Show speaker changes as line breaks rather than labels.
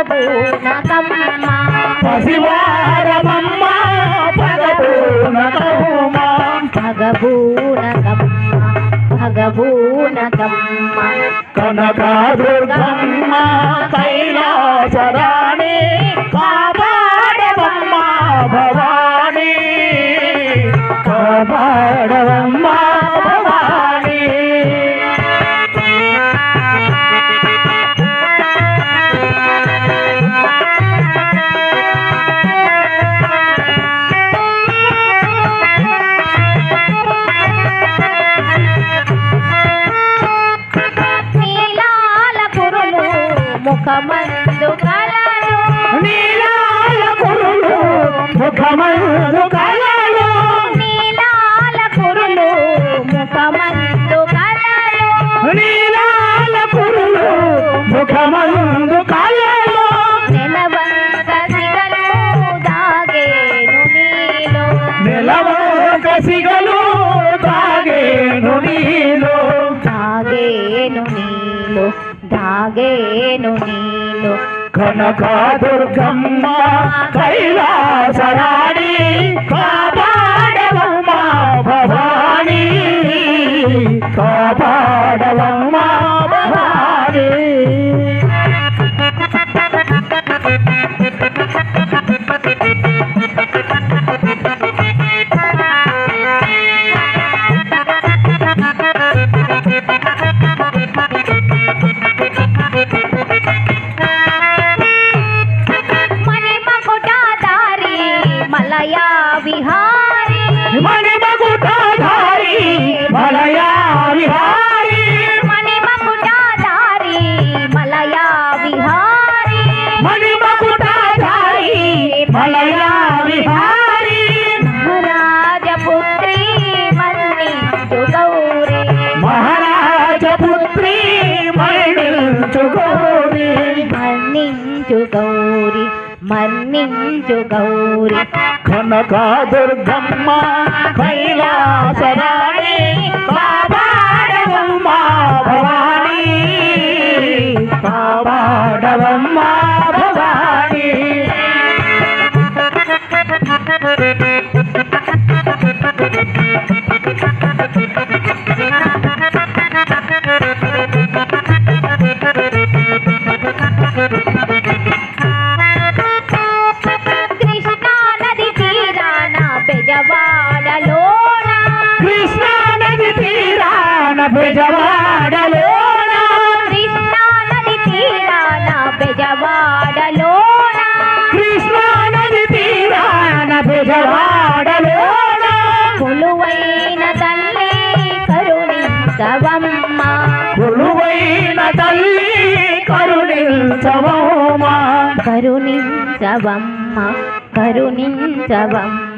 పగబూనకమ్మ
పసివారమమ్మ పగపూనకమ్మ
భగభూనకమ్మ భగభూనకమ్మ
కనకాదుర్గమ్మ కైలాసరాణి కాపాడవమ్మ
ముఖమందు కలలు
నీలాల కురులు ముఖమందు కలలు
నీలాల కురులు ముఖమందు కలలు
నీలాల కురులు ముఖమందు కలలు
నెలవంక సిగలు దాగేను నీలో.
నిలవంక సిగలు
దాగేను నీలో.
కనకాదుర్గమ్మ కైలాసరాణి కాపాడవమ్మ భవానీ కాపాడవమ్మ
ದಯಾ మన్నించు గౌరీ.
కనకాదుర్గమ్మ కైలాసరాణి కాపాడవమ్మ భవానీ. కాపాడవమ్మ భవానీ.
బెజవాడలోన
కృష్ణానది తీరాన బెజవాడలోన
కృష్ణానది తీరాన బెజవాడలోన
కొలువైన తల్లి కరుణించవమ్మ. కొలువైన తల్లి కరుణించవమ్మ.
కరుణించవమ్మ కరుణించవమ్మ.